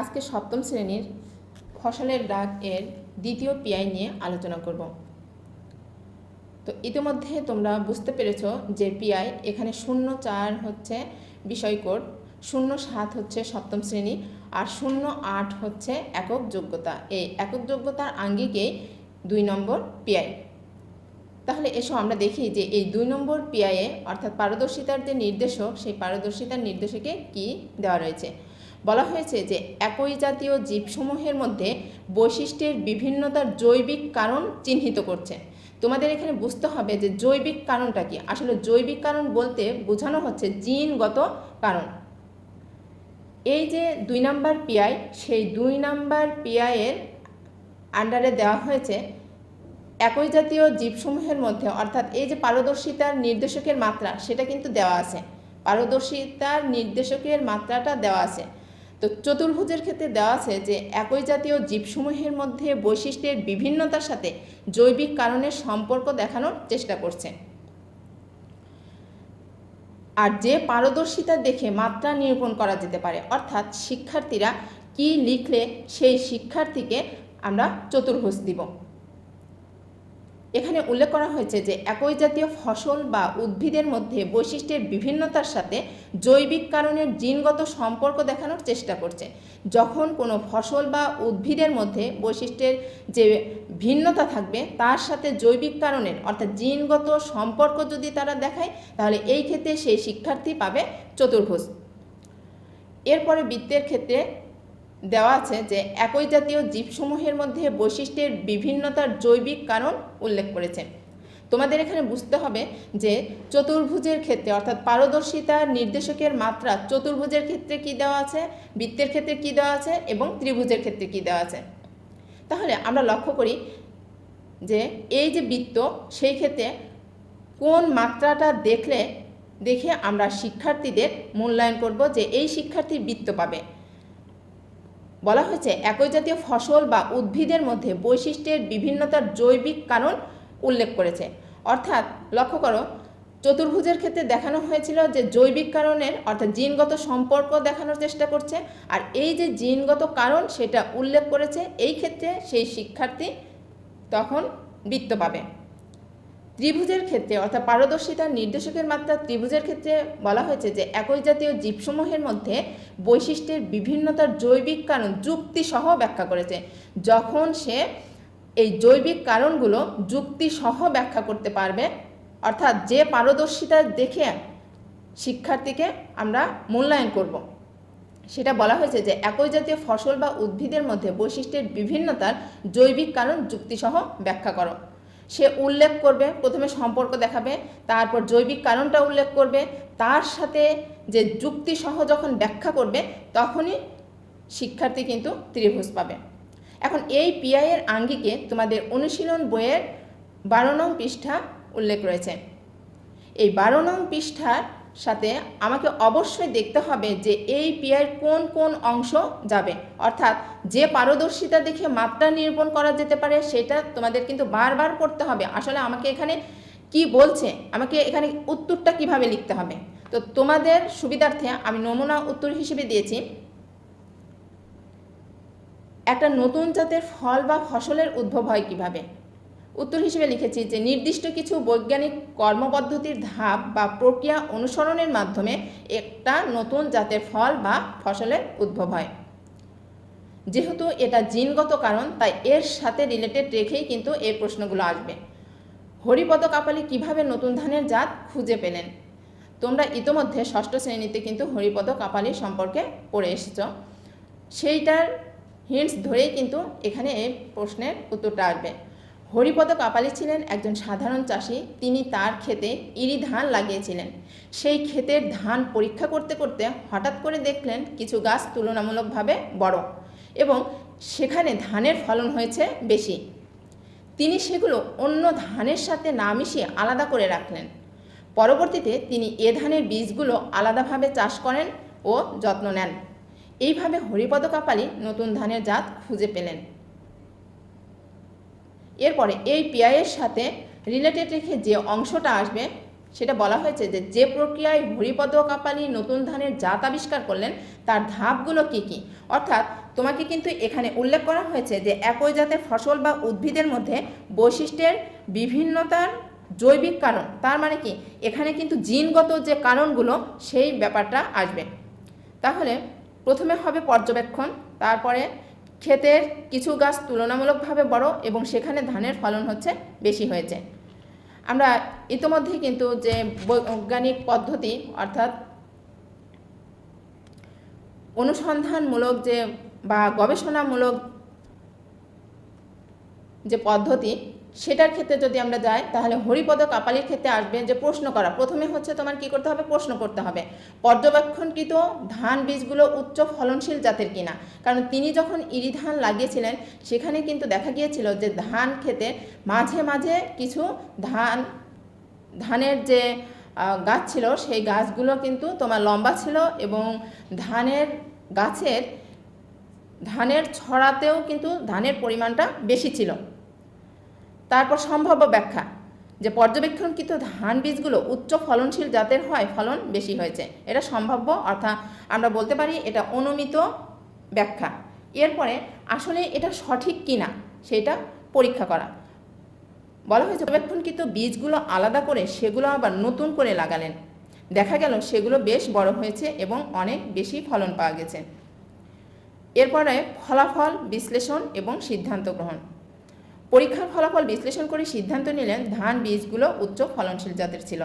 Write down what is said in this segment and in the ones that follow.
আজকে সপ্তম শ্রেণির ফসলের ডাক এর দ্বিতীয় পিআই নিয়ে আলোচনা করব। তো ইতিমধ্যে তোমরা বুঝতে পেরেছ যে পিআই এখানে শূন্য চার হচ্ছে বিষয় কোড, শূন্য সাত হচ্ছে সপ্তম শ্রেণি আর শূন্য আট হচ্ছে একক যোগ্যতা। এই একক যোগ্যতার আঙ্গিকেই দুই নম্বর পিআই। তাহলে এসো আমরা দেখি যে এই দুই নম্বর পিআইয়ে অর্থাৎ পারদর্শিতার যে নির্দেশক, সেই পারদর্শিতার নির্দেশকে কি দেওয়া রয়েছে? বলা হয়েছে যে একই জাতীয় জীবসমূহের মধ্যে বৈশিষ্ট্যের বিভিন্নতার জৈবিক কারণ চিহ্নিত করছে। তোমাদের এখানে বুঝতে হবে যে জৈবিক কারণটা কি? আসলে জৈবিক কারণ বলতে বোঝানো হচ্ছে জিনগত কারণ। এই যে দুই নাম্বার পিআই, সেই দুই নাম্বার পিআইয়ের আন্ডারে দেওয়া হয়েছে একই জাতীয় জীবসমূহের মধ্যে, অর্থাৎ এই যে পারদর্শিতার নির্দেশকের মাত্রা, সেটা কিন্তু দেওয়া আছে। পারদর্শিতার নির্দেশকের মাত্রাটা দেওয়া আছে। তো চতুর্ভুজের ক্ষেত্রে দেওয়া আছে যে একই জাতীয় জীবসমূহের মধ্যে বৈশিষ্ট্যের বিভিন্নতার সাথে জৈবিক কারণের সম্পর্ক দেখানোর চেষ্টা করছে। আর যে পারদর্শিতা দেখে মাত্রা নিরূপণ করা যেতে পারে, অর্থাৎ শিক্ষার্থীরা কি লিখলে সেই শিক্ষার্থীকে আমরা চতুর্ভুজ দিব। এখানে উল্লেখ করা হয়েছে যে একই জাতীয় ফসল বা উদ্ভিদের মধ্যে বৈশিষ্ট্যের বিভিন্নতার সাথে জৈবিক কারণের জিনগত সম্পর্ক দেখানোর চেষ্টা করছে। যখন কোনো ফসল বা উদ্ভিদের মধ্যে বৈশিষ্ট্যের যে ভিন্নতা থাকবে, তার সাথে জৈবিক কারণের অর্থাৎ জিনগত সম্পর্ক যদি তারা দেখায়, তাহলে এই ক্ষেত্রে সেই শিক্ষার্থী পাবে চতুর্ভুজ। এরপরে বৃত্তের ক্ষেত্রে দেওয়া আছে যে একই জাতীয় জীবসমূহের মধ্যে বৈশিষ্ট্যের বিভিন্নতার জৈবিক কারণ উল্লেখ করেছে। তোমাদের এখানে বুঝতে হবে যে চতুর্ভুজের ক্ষেত্রে, অর্থাৎ পারদর্শিতার নির্দেশকের মাত্রা চতুর্ভুজের ক্ষেত্রে কি দেওয়া আছে, বৃত্তের ক্ষেত্রে কি দেওয়া আছে এবং ত্রিভুজের ক্ষেত্রে কি দেওয়া আছে। তাহলে আমরা লক্ষ্য করি যে এই যে বৃত্ত, সেই ক্ষেত্রে কোন মাত্রাটা দেখলে, দেখে আমরা শিক্ষার্থীদের মূল্যায়ন করব যে এই শিক্ষার্থী বৃত্ত পাবে। বলা হয়েছে, একই জাতীয় ফসল বা উদ্ভিদের মধ্যে বৈশিষ্ট্যের বিভিন্নতার জৈবিক কারণ উল্লেখ করেছে। অর্থাৎ লক্ষ্য করো, চতুর্ভুজের ক্ষেত্রে দেখানো হয়েছিল যে জৈবিক কারণের, অর্থাৎ জিনগত সম্পর্ক দেখানোর চেষ্টা করছে, আর এই যে জিনগত কারণ সেটা উল্লেখ করেছে, এই ক্ষেত্রে সেই শিক্ষার্থী তখন বৃত্ত পাবে। ত্রিভুজের ক্ষেত্রে, অর্থাৎ পারদর্শিতার নির্দেশকের মাত্রা ত্রিভুজের ক্ষেত্রে বলা হয়েছে যে, একই জাতীয় জীবসমূহের মধ্যে বৈশিষ্ট্যের বিভিন্নতার জৈবিক কারণ যুক্তিসহ ব্যাখ্যা করেছে। যখন সে এই জৈবিক কারণগুলো যুক্তিসহ ব্যাখ্যা করতে পারবে, অর্থাৎ যে পারদর্শিতা দেখে শিক্ষার্থীকে আমরা মূল্যায়ন করব, সেটা বলা হয়েছে যে, একই জাতীয় ফসল বা উদ্ভিদের মধ্যে বৈশিষ্ট্যের বিভিন্নতার জৈবিক কারণ যুক্তিসহ ব্যাখ্যা করো। সে উল্লেখ করবে, প্রথমে সম্পর্ক দেখাবে, তারপর জৈবিক কারণটা উল্লেখ করবে, তার সাথে যে যুক্তিসহ যখন ব্যাখ্যা করবে, তখনই শিক্ষার্থী কিন্তু ত্রিভুজ পাবে। এখন এই পিআইয়ের আঙ্গিকে তোমাদের অনুশীলন বইয়ের বারো নং পৃষ্ঠা উল্লেখ রয়েছে। এই বারো নং পৃষ্ঠার সাথে আমাকে অবশ্যই দেখতে হবে যে এই পিআইয়ের কোন কোন অংশ যাবে। অর্থাৎ যে পারদর্শিতা দেখে মাত্রা নিরূপণ করা যেতে পারে সেটা তোমাদের কিন্তু বারবার করতে হবে। আসলে আমাকে এখানে কি বলছে? আমাকে এখানে উত্তরটা কীভাবে লিখতে হবে? তো তোমাদের সুবিধার্থে আমি নমুনা উত্তর হিসেবে দিয়েছি। একটা নতুন জাতের ফল বা ফসলের উদ্ভব হয় কীভাবে? উত্তর হিসেবে লিখেছি যে নির্দিষ্ট কিছু বৈজ্ঞানিক কর্মপদ্ধতির ধাপ বা প্রক্রিয়া অনুসরণের মাধ্যমে একটা নতুন জাতের ফল বা ফসলের উদ্ভব হয়। যেহেতু এটা জিনগত কারণ, তাই এর সাথে রিলেটেড রেখেই কিন্তু এই প্রশ্নগুলো আসবে। হরিপদ কাপালি কীভাবে নতুন ধানের জাত খুঁজে পেলেন? তোমরা ইতোমধ্যে ষষ্ঠ শ্রেণীতে কিন্তু হরিপদ কাপালি সম্পর্কে পড়ে এসেছ। সেইটার হিন্টস ধরেই কিন্তু এখানে এই প্রশ্নের উত্তরটা আসবে। হরিপদ কাপালি ছিলেন একজন সাধারণ চাষি। তিনি তার ক্ষেতে ইরি ধান লাগিয়েছিলেন। সেই ক্ষেতের ধান পরীক্ষা করতে করতে হঠাৎ করে দেখলেন কিছু গাছ তুলনামূলকভাবে বড় এবং সেখানে ধানের ফলন হয়েছে বেশি। তিনি সেগুলো অন্য ধানের সাথে না মিশিয়ে আলাদা করে রাখলেন। পরবর্তীতে তিনি এ ধানের বীজগুলো আলাদাভাবে চাষ করেন ও যত্ন নেন। এইভাবে হরিপদ কাপালি নতুন ধানের জাত খুঁজে পেলেন। এরপরে এই পিআইয়ের সাথে রিলেটেড রেখে যে অংশটা আসবে, সেটা বলা হয়েছে যে যে প্রক্রিয়ায় হরিপদ কাপালি নতুন ধানের জাত আবিষ্কার করলেন, তার ধাপগুলো কি কি? অর্থাৎ তোমাকে কিন্তু এখানে উল্লেখ করা হয়েছে যে একই জাতের ফসল বা উদ্ভিদের মধ্যে বৈশিষ্ট্যের বিভিন্নতার জৈবিক কারণ। তার মানে কি? এখানে কিন্তু জিনগত যে কারণগুলো, সেই ব্যাপারটা আসবে। তাহলে প্রথমে হবে পর্যবেক্ষণ, তারপরে ক্ষেতের কিছু গাছ তুলনামূলকভাবে বড় এবং সেখানে ধানের ফলন হচ্ছে বেশি হয়েছে। আমরা ইতোমধ্যেই কিন্তু যে বৈজ্ঞানিক পদ্ধতি, অর্থাৎ অনুসন্ধানমূলক যে বা গবেষণামূলক যে পদ্ধতি সেটার ক্ষেত্রে যদি আমরা যাই, তাহলে হরিপদ কাপালির ক্ষেত্রে আসবে যে প্রশ্ন করা। প্রথমে হচ্ছে তোমার কি করতে হবে? প্রশ্ন করতে হবে। পর্যবেক্ষণকৃত ধান বীজগুলো উচ্চ ফলনশীল জাতের কিনা? কারণ তিনি যখন ইরি ধান লাগিয়েছিলেন, সেখানে কিন্তু দেখা গিয়েছিল যে ধান খেতে মাঝে মাঝে কিছু ধান, ধানের যে গাছ ছিল, সেই গাছগুলো কিন্তু তোমার লম্বা ছিল এবং ধানের গাছের, ধানের ছড়াতেও কিন্তু ধানের পরিমাণটা বেশি ছিল। তারপর সম্ভাব্য ব্যাখ্যা, যে পর্যবেক্ষণকৃত ধান বীজগুলো উচ্চ ফলনশীল জাতের হয়, ফলন বেশি হয়েছে। এটা সম্ভাব্য, অর্থাৎ আমরা বলতে পারি এটা অনুমিত ব্যাখ্যা। এরপরে আসলে এটা সঠিক কিনা, সেটা পরীক্ষা করা। বলা হয়েছে পর্যবেক্ষণকৃত বীজগুলো আলাদা করে সেগুলো আবার নতুন করে লাগালেন। দেখা গেল সেগুলো বেশ বড় হয়েছে এবং অনেক বেশি ফলন পাওয়া গেছে। এরপরে ফলাফল, বিশ্লেষণ এবং সিদ্ধান্ত গ্রহণ। পরীক্ষার ফলাফল বিশ্লেষণ করে সিদ্ধান্ত নিলেন ধান বীজগুলো উচ্চ ফলনশীল জাতের ছিল।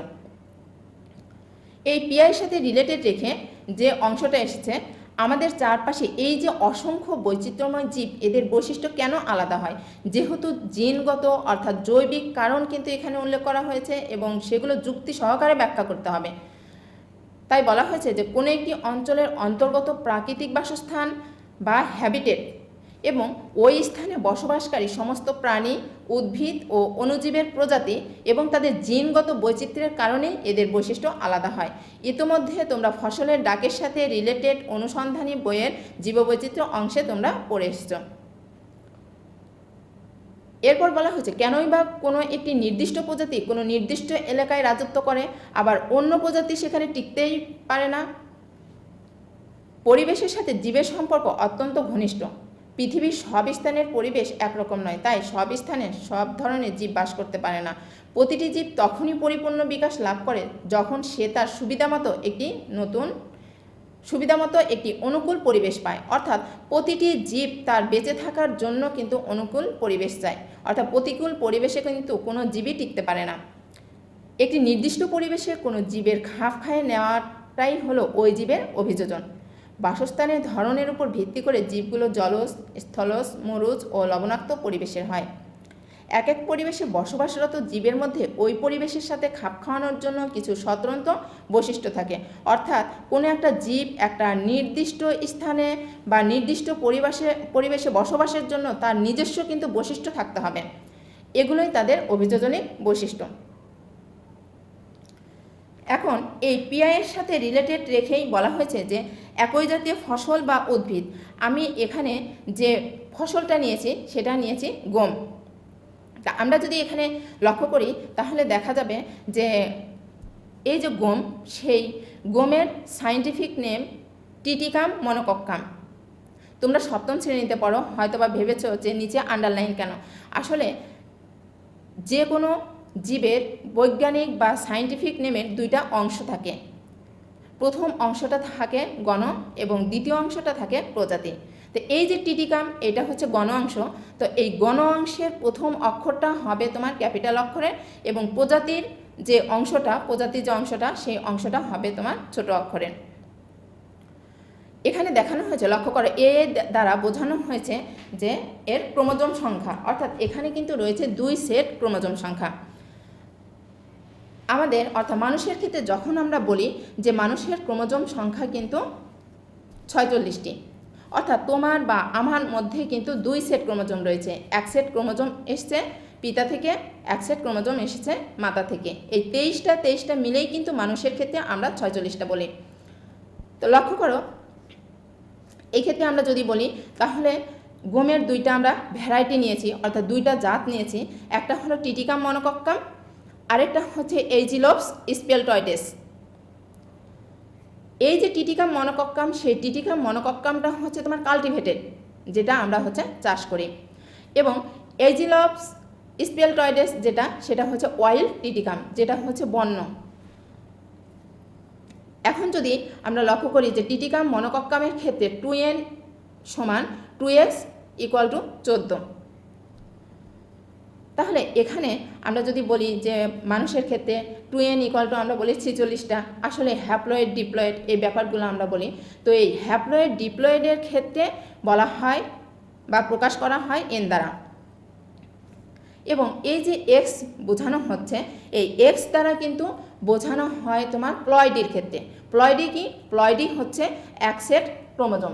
এই পিআইয়ের সাথে রিলেটেড রেখে যে অংশটা এসেছে, আমাদের চারপাশে এই যে অসংখ্য বৈচিত্র্যময় জীব, এদের বৈশিষ্ট্য কেন আলাদা হয়? যেহেতু জিনগত অর্থাৎ জৈবিক কারণ কিন্তু এখানে উল্লেখ করা হয়েছে এবং সেগুলো যুক্তি সহকারে ব্যাখ্যা করতে হবে। তাই বলা হয়েছে যে কোনো একটি অঞ্চলের অন্তর্গত প্রাকৃতিক বাসস্থান বা হ্যাবিটেট এবং ওই স্থানে বসবাসকারী সমস্ত প্রাণী, উদ্ভিদ ও অণুজীবের প্রজাতি এবং তাদের জিনগত বৈচিত্র্যের কারণে এদের বৈশিষ্ট্য আলাদা হয়। ইতোমধ্যে তোমরা ফসলের ডাকের সাথে রিলেটেড অনুসন্ধানী বইয়ের জীববৈচিত্র্য অংশে তোমরা পড়ে এসছো। এরপর বলা হয়েছে, কেনই বা কোনো একটি নির্দিষ্ট প্রজাতি কোনো নির্দিষ্ট এলাকায় রাজত্ব করে, আবার অন্য প্রজাতি সেখানে টিকতেই পারে না। পরিবেশের সাথে জীবের সম্পর্ক অত্যন্ত ঘনিষ্ঠ। পৃথিবীর সব স্থানের পরিবেশ একরকম নয়, তাই সব স্থানে সব ধরনের জীব বাস করতে পারে না। প্রতিটি জীব তখনই পরিপূর্ণ বিকাশ লাভ করে যখন সে তার সুবিধামতো একটি নতুন, সুবিধামতো একটি অনুকূল পরিবেশ পায়। অর্থাৎ প্রতিটি জীব তার বেঁচে থাকার জন্য কিন্তু অনুকূল পরিবেশ চায়। অর্থাৎ প্রতিকূল পরিবেশে কিন্তু কোনো জীবই টিকতে পারে না। একটি নির্দিষ্ট পরিবেশে কোনো জীবের খাপ খায়ে নেওয়াটাই হলো ওই জীবের অভিযোজন। বাসস্থানের ধরনের উপর ভিত্তি করে জীবগুলো জলজ, স্থলজ, মরুজ ও লবণাক্ত পরিবেশের হয়। এক এক পরিবেশে বসবাসরত জীবের মধ্যে ওই পরিবেশের সাথে খাপ খাওয়ানোর জন্য কিছু স্বতন্ত্র বৈশিষ্ট্য থাকে। অর্থাৎ কোনো একটা জীব একটা নির্দিষ্ট স্থানে বা নির্দিষ্ট পরিবেশে পরিবেশে বসবাসের জন্য তার নিজস্ব কিন্তু বৈশিষ্ট্য থাকতে হবে। এগুলোই তাদের অভিযোজনিক বৈশিষ্ট্য। এখন এই পিআইয়ের সাথে রিলেটেড রেখেই বলা হয়েছে যে একই জাতীয় ফসল বা উদ্ভিদ, আমি এখানে যে ফসলটা নিয়েছি সেটা নিয়েছি গম। তা আমরা যদি এখানে লক্ষ্য করি, তাহলে দেখা যাবে যে এই যে গম, সেই গমের সায়েন্টিফিক নেম টিটিকাম মনোকক্কাম তোমরা সপ্তম শ্রেণীতে পড়ো হয়তো বা ভেবেছো যে নিচে আন্ডারলাইন কেন? আসলে যে কোনো জীবের বৈজ্ঞানিক বা সায়েন্টিফিক নেমের দুইটা অংশ থাকে। প্রথম অংশটা থাকে গণ এবং দ্বিতীয় অংশটা থাকে প্রজাতি। তো এই যে টিটিকাম, এটা হচ্ছে গণ অংশ। তো এই গণ অংশের প্রথম অক্ষরটা হবে তোমার ক্যাপিটাল অক্ষরের এবং প্রজাতির যে অংশটা, প্রজাতির যে অংশটা, সেই অংশটা হবে তোমার ছোট অক্ষরের এখানে দেখানো হয়েছে, লক্ষ্য করো, এ দ্বারা বোঝানো হয়েছে যে এর ক্রোমোজোম সংখ্যা। অর্থাৎ এখানে কিন্তু রয়েছে দুই সেট ক্রোমোজোম সংখ্যা। আমাদের, অর্থাৎ মানুষের ক্ষেত্রে যখন আমরা বলি যে মানুষের ক্রোমোজোম সংখ্যা কিন্তু ছয়চল্লিশটি, অর্থাৎ তোমার বা আমার মধ্যে কিন্তু দুই সেট ক্রোমোজোম রয়েছে। এক সেট ক্রোমোজোম এসছে পিতা থেকে, এক সেট ক্রোমোজোম এসেছে মাতা থেকে। এই তেইশটা তেইশটা মিলেই কিন্তু মানুষের ক্ষেত্রে আমরা ছয়চল্লিশটা বলি। তো লক্ষ্য করো, এই ক্ষেত্রে আমরা যদি বলি, তাহলে গমের দুইটা আমরা ভ্যারাইটি নিয়েছি, অর্থাৎ দুইটা জাত নিয়েছি। একটা হলো টিটিকাম মনোকক্কাম আরেকটা হচ্ছে এইজিলোপস স্পেলটয়েডেস। এই যে টিটিকাম মনোকক্কাম, সেই টিটিকাম মনোকক্কামটা হচ্ছে তোমার কাল্টিভেটেড যেটা আমরা হচ্ছে চাষ করি। এবং এইজিলপস স্পেলটয়েডেস যেটা, সেটা হচ্ছে ওয়াইল্ড টিটিকাম, যেটা হচ্ছে বন্য। এখন যদি আমরা লক্ষ্য করি যে টিটিকাম মনোকক্কামের ক্ষেত্রে টু এন সমান টু এক্স ইকুয়াল টু চোদ্দ। তাহলে এখানে আমরা যদি বলি যে মানুষের ক্ষেত্রে টু এন ইকুয়াল টু আমরা বলি ছিচল্লিশটা আসলে হ্যাপ্লয়েড ডিপ্লয়েড এই ব্যাপারগুলো আমরা বলি। তো এই হ্যাপ্লয়েড ডিপ্লয়েডের ক্ষেত্রে বলা হয় বা প্রকাশ করা হয় এন দ্বারা। এবং এই যে এক্স বোঝানো হচ্ছে, এই এক্স দ্বারা কিন্তু বোঝানো হয় তোমার প্লয়ডির ক্ষেত্রে। প্লয়ডি কি? প্লয়ডি হচ্ছে এক সেট ক্রোমোজোম।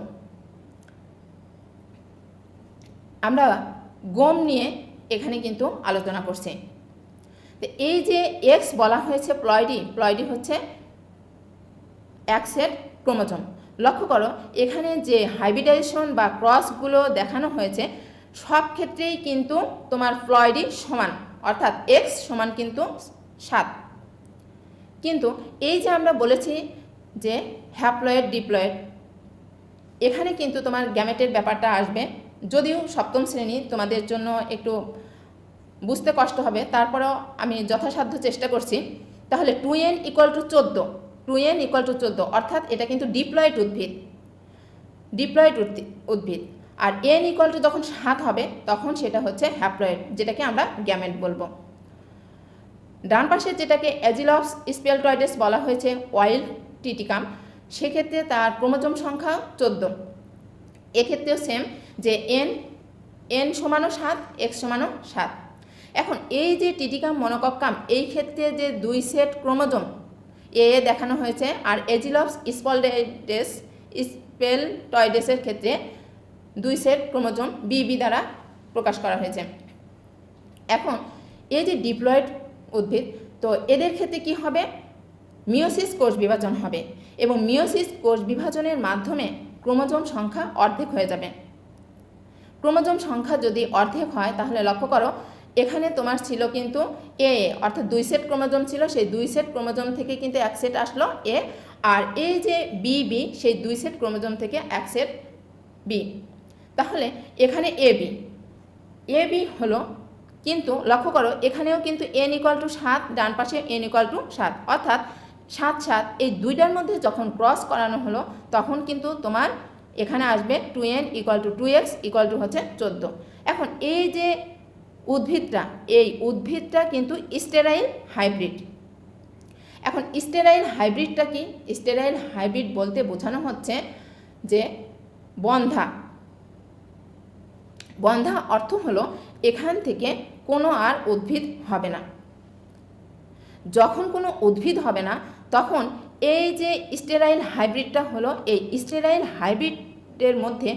আমরা গম নিয়ে এখানে কিন্তু আলোচনা করছে। এই যে এক্স বলা হয়েছে প্লয়ডি প্লয়ডি হচ্ছে এক ক্রোমোজম। লক্ষ্য করো, এখানে যে হাইব্রিডাইজেশন বা ক্রসগুলো দেখানো হয়েছে, সব ক্ষেত্রেই কিন্তু তোমার প্লয়ডি সমান, অর্থাৎ এক্স সমান কিন্তু সাত। কিন্তু এই যে আমরা বলেছি যে হ্যাপ্লয়েড ডিপ্লয়েড এখানে কিন্তু তোমার গ্যামেটের ব্যাপারটা আসবে। যদিও সপ্তম শ্রেণি তোমাদের জন্য একটু বুঝতে কষ্ট হবে, তারপরেও আমি যথাসাধ্য চেষ্টা করছি। তাহলে টু এন ইকুয়াল টু চোদ্দ টু এন ইকুয়াল টু চোদ্দ, অর্থাৎ এটা কিন্তু ডিপ্লয়েড উদ্ভিদ ডিপ্লয়েড উদ্ভিদ। আর এন ইকুয়াল টু যখন সাত হবে, তখন সেটা হচ্ছে হ্যাপ্লয়েড যেটাকে আমরা গ্যামেট বলব। ডান পাশে যেটাকে অ্যাজিলক্স স্পেলটয়েডেস বলা হয়েছে ওয়াইল্ড টিটিকাম সেক্ষেত্রে তার ক্রোমোজোম সংখ্যা চোদ্দ। এক্ষেত্রেও সেম যে এন এন সমানও সাত এক্স সমানও সাত। এখন এই যে টিটিকাম মনোকক্কাম, এই ক্ষেত্রে যে দুই সেট ক্রোমোজোম, এ দেখানো হয়েছে, আর এজিলপস স্পলডেডেস স্পেলটয়েডেসের ক্ষেত্রে দুই সেট ক্রোমোজোম বিবি দ্বারা প্রকাশ করা হয়েছে। এখন এই যে ডিপ্লয়েড উদ্ভিদ, তো এদের ক্ষেত্রে কি হবে? মিওসিস কোষ বিভাজন হবে এবং মিওসিস কোষ বিভাজনের মাধ্যমে ক্রোমোজোম সংখ্যা অর্ধেক হয়ে যাবে। ক্রোমোজোম সংখ্যা যদি অর্ধেক হয়, তাহলে লক্ষ্য করো, এখানে তোমার ছিল কিন্তু এ অর্থাৎ দুই সেট ক্রোমোজোম ছিল, সেই দুই সেট ক্রোমোজোম থেকে কিন্তু এক সেট আসলো এ আর এই যে বি বি সেই দুই সেট ক্রোমোজোম থেকে এক সেট বি তাহলে এখানে এ বি এ বি হলো কিন্তু, লক্ষ্য করো, এখানেও কিন্তু এন ইকুয়াল টু সাত, ডান পাশে এন ইকুয়াল টু সাত। অর্থাৎ সাত সাত, এই দুইটার মধ্যে যখন ক্রস করানো হলো, তখন কিন্তু তোমার এখানে আসবে two n equal to two x equal to হচ্ছে চোদ্দ। এখন এই যে উদ্ভিদটা, এই উদ্ভিদটা কিন্তু স্টেরাইল হাইব্রিড এখন স্টেরাইল হাইব্রিডটা কি? স্টেরাইল হাইব্রিড বলতে বোঝানো হচ্ছে যে বন্ধা। বন্ধা অর্থ হলো এখান থেকে কোনো আর উদ্ভিদ হবে না। যখন কোনো উদ্ভিদ হবে না, তখন এই যে স্টেরাইল হাইব্রিডটা হলো, এই স্টেরাইল হাইব্রিডের মধ্যে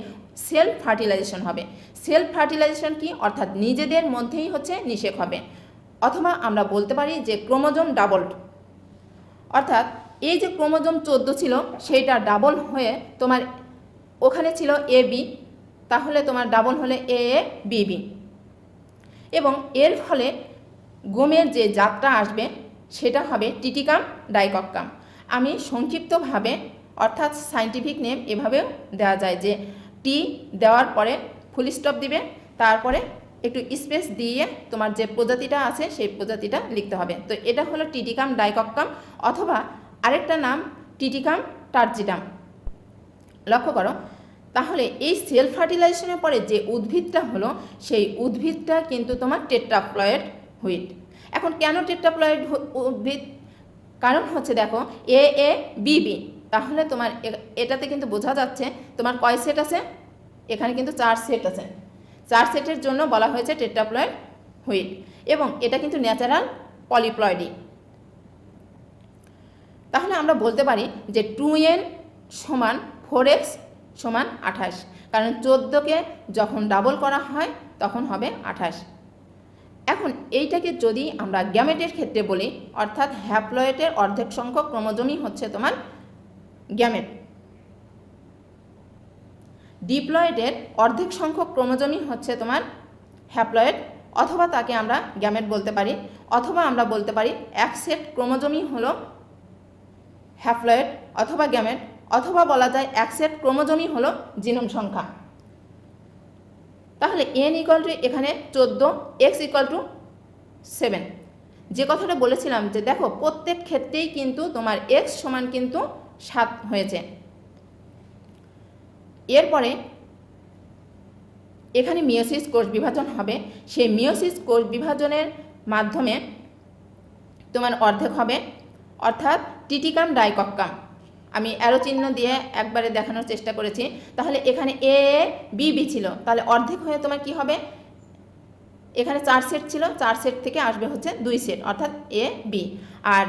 সেলফ ফার্টিলাইজেশন হবে। সেলফ ফার্টিলাইজেশন কি? অর্থাৎ নিজেদের মধ্যেই হচ্ছে নিষেক হবে। অথবা আমরা বলতে পারি যে ক্রোমোজোম ডাবলড অর্থাৎ এই যে ক্রোমোজোম চোদ্দ ছিল, সেইটা ডাবল হয়ে তোমার ওখানে ছিল এ বি তাহলে তোমার ডাবল হলে এ এ বি বি এবং এর ফলে গমের যে জাতটা আসবে, সেটা হবে টিটিকাম, ডাইকক্কাম। আমি সংক্ষিপ্তভাবে, অর্থাৎ সাইন্টিফিক নেম এভাবেও দেওয়া যায় যে টি দেওয়ার পরে ফুল স্টপ দিবে, তারপরে একটু স্পেস দিয়ে তোমার যে প্রজাতিটা আছে, সেই প্রজাতিটা লিখতে হবে। তো এটা হলো টিটিকাম ডাইকক্কাম অথবা আরেকটা নাম টিটিকাম টার্জিডাম লক্ষ্য করো, তাহলে এই সেল ফার্টিলাইজেশনের পরে যে উদ্ভিদটা হলো, সেই উদ্ভিদটা কিন্তু তোমার টেট্রাপ্লয়েড হুইট। এখন কেন টেট্রাপ্লয়েড উদ্ভিদ কারণ হচ্ছে দেখো এ এ বি বি তাহলে তোমার এটাতে কিন্তু বোঝা যাচ্ছে তোমার কয় সেট আছে? এখানে কিন্তু চার সেট আছে। চার সেটের জন্য বলা হয়েছে টেট্রাপ্লয়েড হুইট এবং এটা কিন্তু ন্যাচারাল পলিপ্লয়েডি তাহলে আমরা বলতে পারি যে টু এন সমান ফোর এক্স সমান আঠাশ। কারণ চোদ্দোকে যখন ডাবল করা হয়, তখন হবে আঠাশ। এখন এইটাকে যদি আমরা গ্যামেটের ক্ষেত্রে বলি, অর্থাৎ হ্যাপ্লয়েটের অর্ধেক সংখ্যক ক্রোমোজোমই হচ্ছে তোমার গ্যামেট। ডিপ্লয়েডের অর্ধেক সংখ্যক ক্রোমোজোমই হচ্ছে তোমার হ্যাপ্লয়েড, অথবা তাকে আমরা গ্যামেট বলতে পারি, অথবা আমরা বলতে পারি এক সেট ক্রোমোজোমই হলো হ্যাপ্লয়েড অথবা গ্যামেট, অথবা বলা যায় এক সেট ক্রোমোজোমই হলো জিনোম সংখ্যা। তাহলে এন ইকুয়াল টু এখানে চোদ্দ এক্স ইকুয়াল টু সেভেন যে কথাটা বলেছিলাম যে দেখো, প্রত্যেক ক্ষেত্রেই কিন্তু তোমার এক্স সমান কিন্তু সাত হয়েছে। এরপরে এখানে মিওসিস কোষ বিভাজন হবে। সেই মিওসিস কোষ বিভাজনের মাধ্যমে তোমার অর্ধেক হবে। অর্থাৎ টিটিকাম ডাইকক্কাম। আমি অ্যারো চিহ্ন দিয়ে একবারে দেখানোর চেষ্টা করেছি। তাহলে এখানে এ বি বি ছিল। তাহলে অর্ধেক হয়ে তোমার কি হবে? এখানে চার সেট ছিল। চার সেট থেকে আসবে হচ্ছে দুই সেট অর্থাৎ এ বি আর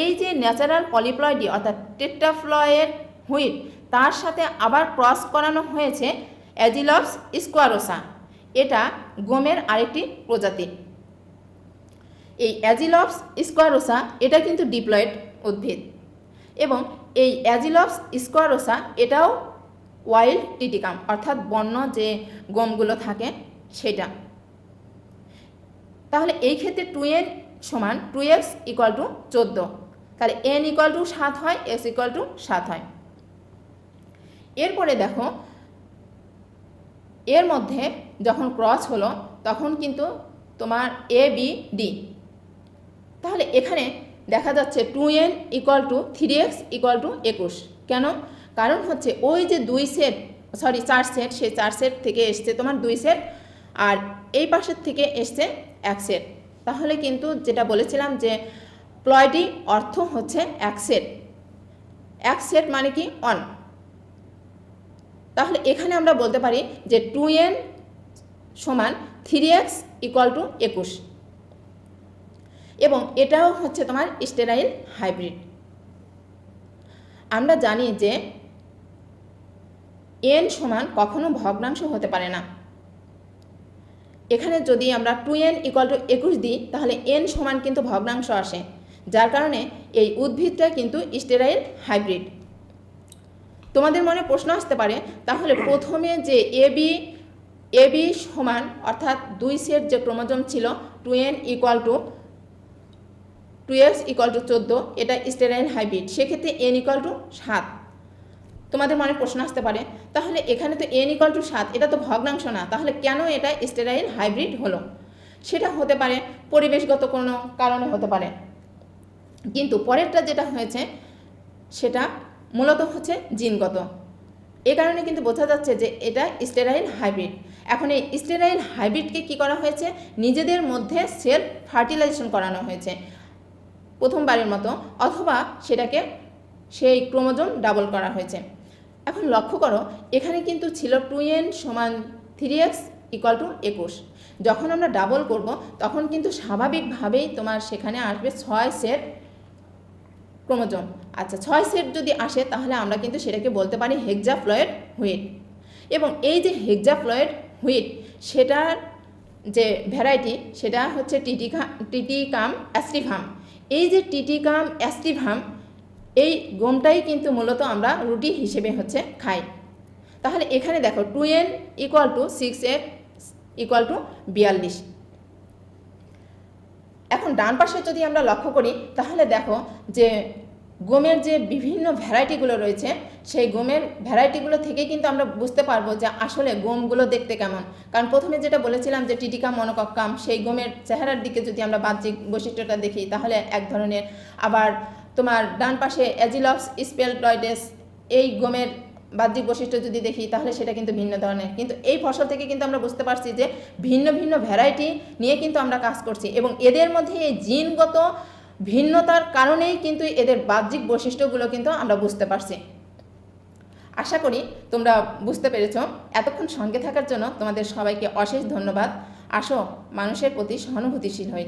এই যে ন্যাচারাল পলিপ্লয়েডি অর্থাৎ টেট্রাফ্লয়েড হুইট তার সাথে আবার ক্রস করানো হয়েছে অ্যাজিলপস স্কোয়ারোসা এটা গমের আরেকটি প্রজাতি। এই অ্যাজিলপস স্কোয়ারোসা এটা কিন্তু ডিপ্লয়েড উদ্ভিদ। এবং এই অ্যাজিলপস স্কোয়ারোসা এটাও ওয়াইল্ড টিটিকাম, অর্থাৎ বন্য যে গমগুলো থাকে সেটা। তাহলে এই ক্ষেত্রে টু এন সমান টু এক্স ইকুয়াল টু চোদ্দ। তাহলে এন ইকুয়াল টু সাত হয় এক্স ইকুয়াল টু সাত হয়। এরপরে দেখো, এর মধ্যে যখন ক্রস হলো, তখন কিন্তু তোমার এ বি ডি তাহলে এখানে দেখা যাচ্ছে two n equal to three x equal to একুশ। কেন? কারণ হচ্ছে ওই যে দুই সেট সরি চার সেট সেই চার সেট থেকে এসছে তোমার দুই সেট আর এই পাশের থেকে এসছে এক সেট তাহলে কিন্তু যেটা বলেছিলাম যে প্লয়ডি অর্থ হচ্ছে এক সেট এক সেট মানে কি? অন তাহলে এখানে আমরা বলতে পারি যে টু এন সমান থ্রি এক্স ইকুয়াল টু একুশ। এবং এটাও হচ্ছে তোমার স্টেরাইল হাইব্রিড। আমরা জানি যে এন সমান কখনো ভগ্নাংশ হতে পারে না। এখানে যদি আমরা টু এন ইকুয়াল টু একুশ দিই, তাহলে এন সমান কিন্তু ভগ্নাংশ আসে, যার কারণে এই উদ্ভিদটা কিন্তু স্টেরাইল হাইব্রিড। তোমাদের মনে প্রশ্ন আসতে পারে, তাহলে প্রথমে যে এ বি এ বি সমান অর্থাৎ দুই সেট যে ক্রোমোজোম ছিল, two n equal to two x to চোদ্দ, এটা স্টেরাইল হাইব্রিড সেক্ষেত্রে এন ইকুয়াল টু সাত। তোমাদের মনে প্রশ্ন আসতে পারে, তাহলে এখানে তো এন ইকুয়াল টু সাত, এটা তো ভগ্নাংশ না, তাহলে কেন এটা স্টেরাইল হাইব্রিড হলো? সেটা হতে পারে পরিবেশগত কোনো কারণে হতে পারে। কিন্তু পরেরটা যেটা হয়েছে, সেটা মূলত হচ্ছে জিনগত। এ কারণে কিন্তু বোঝা যাচ্ছে যে এটা স্টেরাইল হাইব্রিড এখন এই স্টেরাইল হাইব্রিডকে কি করা হয়েছে? নিজেদের মধ্যে সেলফ ফার্টিলাইজেশন করানো হয়েছে। প্রথমবারের মতো অথবা সেটাকে সেই ক্রোমোজোম ডাবল করা হয়েছে। এখন লক্ষ্য করো, এখানে কিন্তু ছিল টু এন সমান থ্রি এক্স ইকুয়াল টু একুশ। যখন আমরা ডাবল করব, তখন কিন্তু স্বাভাবিকভাবেই তোমার সেখানে আসবে ছয় সেট ক্রোমোজোম। আচ্ছা ছয় সেট যদি আসে, তাহলে আমরা কিন্তু সেটাকে বলতে পারি হেক্সাফ্লয়েড হুইট। এবং এই যে হেক্সাফ্লয়েড হুইট, সেটার যে ভ্যারাইটি, সেটা হচ্ছে টিটিকা, টিটিকাম অ্যাস্টিভাম এই যে টিটিকাম অ্যাস্টিভাম এই গমটাই কিন্তু মূলত আমরা রুটি হিসেবে হচ্ছে খাই। তাহলে এখানে দেখো two n equal to six x equal to বিয়াল্লিশ। এখন ডান পাশে যদি আমরা লক্ষ্য করি, তাহলে দেখো যে গমের যে বিভিন্ন ভ্যারাইটিগুলো রয়েছে, সেই গমের ভ্যারাইটিগুলো থেকে কিন্তু আমরা বুঝতে পারব যে আসলে গমগুলো দেখতে কেমন। কারণ প্রথমে যেটা বলেছিলাম যে টিটিকাম মনোকক্কাম, সেই গমের চেহারার দিকে যদি আমরা বাহ্যিক বৈশিষ্ট্যটা দেখি, তাহলে এক ধরনের আবার তোমার ডান পাশে অ্যাজিলক্স স্পেলটয়েডেস এই গমের বাহ্যিক বৈশিষ্ট্য যদি দেখি, তাহলে সেটা কিন্তু ভিন্ন ধরনের। কিন্তু এই ফসল থেকে কিন্তু আমরা বুঝতে পারছি যে ভিন্ন ভিন্ন ভ্যারাইটি নিয়ে কিন্তু আমরা কাজ করছি এবং এদের মধ্যে এই জিনগত ভিন্নতার কারণেই কিন্তু এদের বাহ্যিক বৈশিষ্ট্যগুলো কিন্তু আমরা বুঝতে পারছি। আশা করি তোমরা বুঝতে পেরেছ। এতক্ষণ সঙ্গে থাকার জন্য তোমাদের সবাইকে অশেষ ধন্যবাদ। আসো মানুষের প্রতি সহানুভূতিশীল হই।